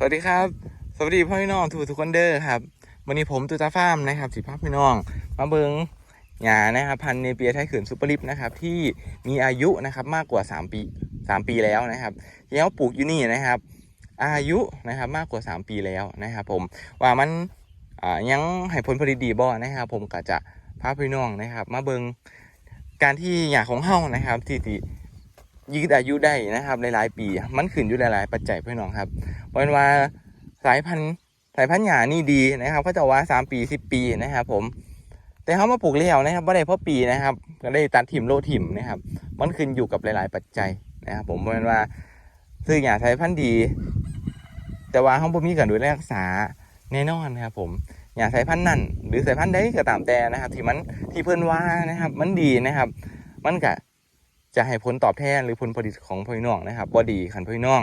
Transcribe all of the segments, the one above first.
สวัสดีครับ สวัสดีพ่อพี่น้องทุกทุกคนเด้อครับวันนี้ผมตูตาฟาร์มนะครับสิภาพพี่น้อง มาเบิงหญ้านะครับพันเนเปียไทยขืนซูเปอร์ลิปนะครับที่มีอายุนะครับมากกว่า 3 ปี 3 ปีแล้วนะครับแล้วปลูกอยู่นี่นะครับ อายุนะครับมากกว่า 3 ปีแล้วนะครับ ผมว่ามันอ่ายังให้ผลผลิตดีบ่นะครับ ผมก็จะพาพี่น้องนะครับ มาเบิงการที่หญ้าของเฮานะครับทีที่ ยืดอายุได้นะครับหลายๆปี มันขึ้นอยู่หลายๆปัจจัยพี่น้องครับเพราะว่าสายพันธุ์สายพันธุ์หญ้านี่ดีนะครับเขาจะว่าสามปีสิบปีนะครับ ผม แต่เขามาปลูกแล้วนะครับไม่ได้เพราะปีนะครับ ก็ได้ตัดถิ่มโลถิ่มนะครับ มันขึ้นอยู่กับหลาย ๆ ปัจจัยนะครับ ผมเพราะฉะนั้นว่าซื้อหญ้าสายพันธุ์ดี แต่ว่าเขาบ่มีการดูแลรักษาแน่นอนนะครับ ผมหญ้าสายพันธุ์นั่นหรือสายพันธุ์ใดก็ตามแต่นะครับ ที่มันที่เพิ่นว่านะครับ มันดีนะครับ มันก็ จะให้ผลตอบแทนหรือผลผลิตของพี่น้องนะครับบ่ดีขันพี่น้อง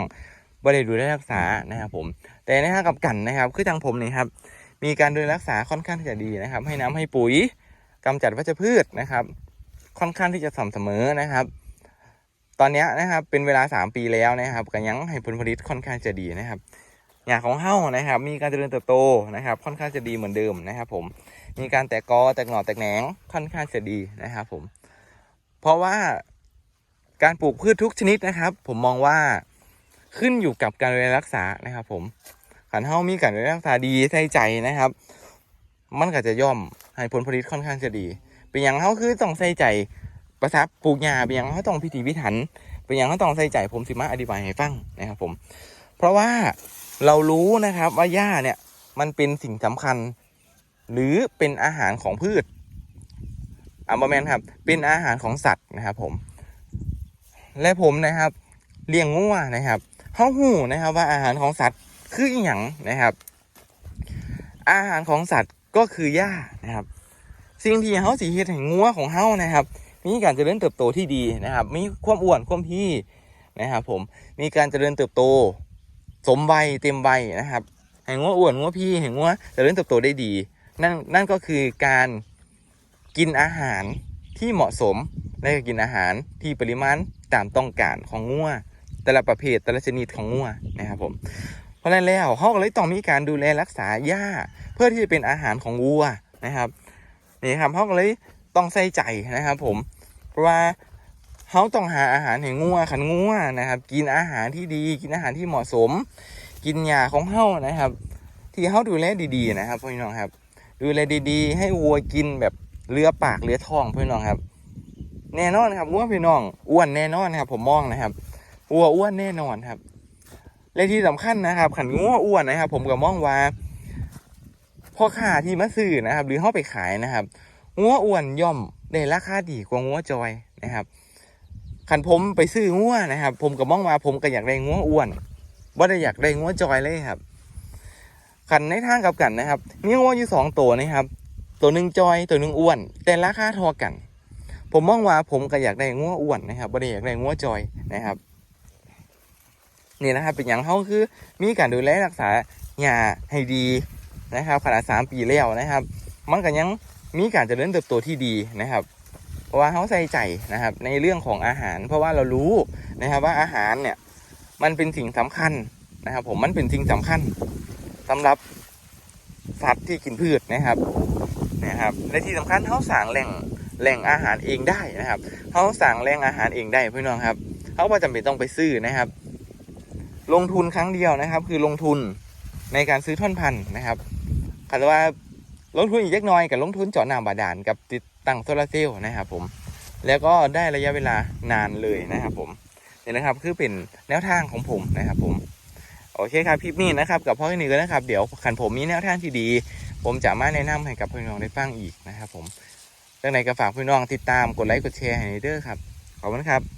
บ่ได้ดูแลรักษานะครับผม แต่ในทางกับกันนะครับ คือทางผมนี่ครับ มีการดูแลรักษาค่อนข้างที่จะดีนะครับ ให้น้ำให้ปุ๋ยกำจัดวัชพืชนะครับ ค่อนข้างที่จะสม่ำเสมอนะครับ ตอนนี้นะครับเป็นเวลา 3 ปีแล้วนะครับก็ยังให้ผลผลิตค่อนข้างจะดีนะครับหญ้าของเฮ้านะครับ มีการเจริญเติบโตนะครับ ค่อนข้างจะดีเหมือนเดิมนะครับ ผมมีการแตกกอแตกหน่อแตกแหนงค่อนข้างจะดีนะครับ ผม เพราะว่า การปลูกพืชทุกชนิดนะครับ ผมมองว่าขึ้นอยู่กับการดูแลรักษานะครับ ผมขันเฮามีการดูแลรักษาดีใส่ใจนะครับ มันก็จะย่อมให้ผลผลิตค่อนข้างจะดี เป็นอย่างเฮาคือต้องใส่ใจประทับปลูกหญ้าเป็นอย่างเฮาต้องพิถีพิถัน เป็นอย่างเฮาต้องใส่ใจผมสิมาอธิบายให้ฟังนะครับ ผม เพราะว่าเรารู้นะครับว่าหญ้าเนี่ยมันเป็นสิ่งสำคัญ หรือเป็นอาหารของพืชอ่าบอแมนครับ เป็นอาหารของสัตว์นะครับ ผม และผมนะครับ เลี้ยงงัวนะครับเฮาหูนะครับว่าอาหารของสัตว์คืออหย่างนะครับ อาหารของสัตว์ก็คือหญ้านะครับ สิ่งที่เฮาสิเฮ็ดให้งัวของเฮานะครับ มีการเจริญเติบโตที่ดีนะครับ มีความอ้วนความพี่นะครับ ผมมีการเจริญเติบโต สมวัยเต็มวัยนะครับให้งัวอ้วนงัวพี่ให้งัวเจริญเติบโตได้ดี นั่นนั่นก็คือการกินอาหารที่เหมาะสม และก็กินอาหารที่ปริมาณตามต้องการของงัวแต่ละประเภทแต่ละชนิดของงัวนะครับผมเพราะนั้นแล้วเขาก็เลยต้องมีการดูแลรักษาหญ้าเพื่อที่จะเป็นอาหารของวัวนะครับนี่ครับเขาก็เลยต้องใส่ใจนะครับผมเพราะว่าเขาต้องหาอาหารให้งัวขันงัวนะครับ กินอาหารที่ดี กินอาหารที่เหมาะสม กินหญ้าของเขานะครับ ที่เขาดูแลดีๆนะครับพี่น้องครับ ดูแลดีๆ ให้วัวกินแบบเลือปากเลือท้องพี่น้องครับ แน่นอนครับวัวพี่น้องอ้วนแน่นอนครับ ผมมองนะครับวัวอ้วนแน่นอนครับและที่สำคัญนะครับ ขันงัวอ้วนนะครับ ผมก็มองว่าพ่อค้าที่มาซื้อนะครับ หรือเข้าไปขายนะครับงัวอ้วนย่อมได้ราคาดีกว่างัวจอยนะครับขันผมไปซื้องัวนะครับ ผมก็มองว่าผมก็อยากได้งัวอ้วนว่าได้อยากได้งัวจอยเลยครับขันในทางกับกันนะครับมีงัวอยู่สองตัวนะครับ ตัวหนึ่งจอยตัวหนึ่งอ้วน แต่ราคาทอกัน ผมมองว่าผมก็อยากได้งัวอ้วนนะครับไม่ได้อยากได้งัวจอยนะครับนี่นะครับเป็นอย่างเขาคือมีการดูแลรักษาหญ้าให้ดีนะครับขนาดสามปีแล้วนะครับ มันก็ยังมีการเจริญเติบโตที่ดีนะครับ เพราะว่าเขาใส่ใจนะครับ ในเรื่องของอาหาร เพราะว่าเรารู้นะครับว่าอาหารเนี่ยมันเป็นสิ่งสำคัญนะครับ ผมมันเป็นสิ่งสำคัญสำหรับสัตว์ที่กินพืชนะครับนะครับและที่สำคัญเขาสั่งแหล่ง แหล่งอาหารเองได้นะครับเขาสั่งแหล่งอาหารเองได้พี่น้องครับเขาไม่จำเป็นต้องไปซื้อนะครับ ลงทุนครั้งเดียวนะครับ คือลงทุนในการซื้อท่อนพันธุ์นะครับคำว่าลงทุนอีกเล็กน้อยกับลงทุนเจาะน้ำบาดาลกับติดตั้งโซลาร์เซลล์นะครับ ผมแล้วก็ได้ระยะเวลานานเลยนะครับ ผมนี่นะครับ คือเป็นแนวทางของผมนะครับ ผมโอเคครับคลิปนี้นะครับกับพ่อหนี่ก็นะครับ เดี๋ยวขันผมมีแนวทางที่ดี ผมจะมาแนะนำให้กับพี่น้องได้ฟังอีกนะครับ ผม ดังไหนก็ฝากพี่น้องติดตามกดไลค์กดแชร์ให้เด้อครับ ขอบคุณครับ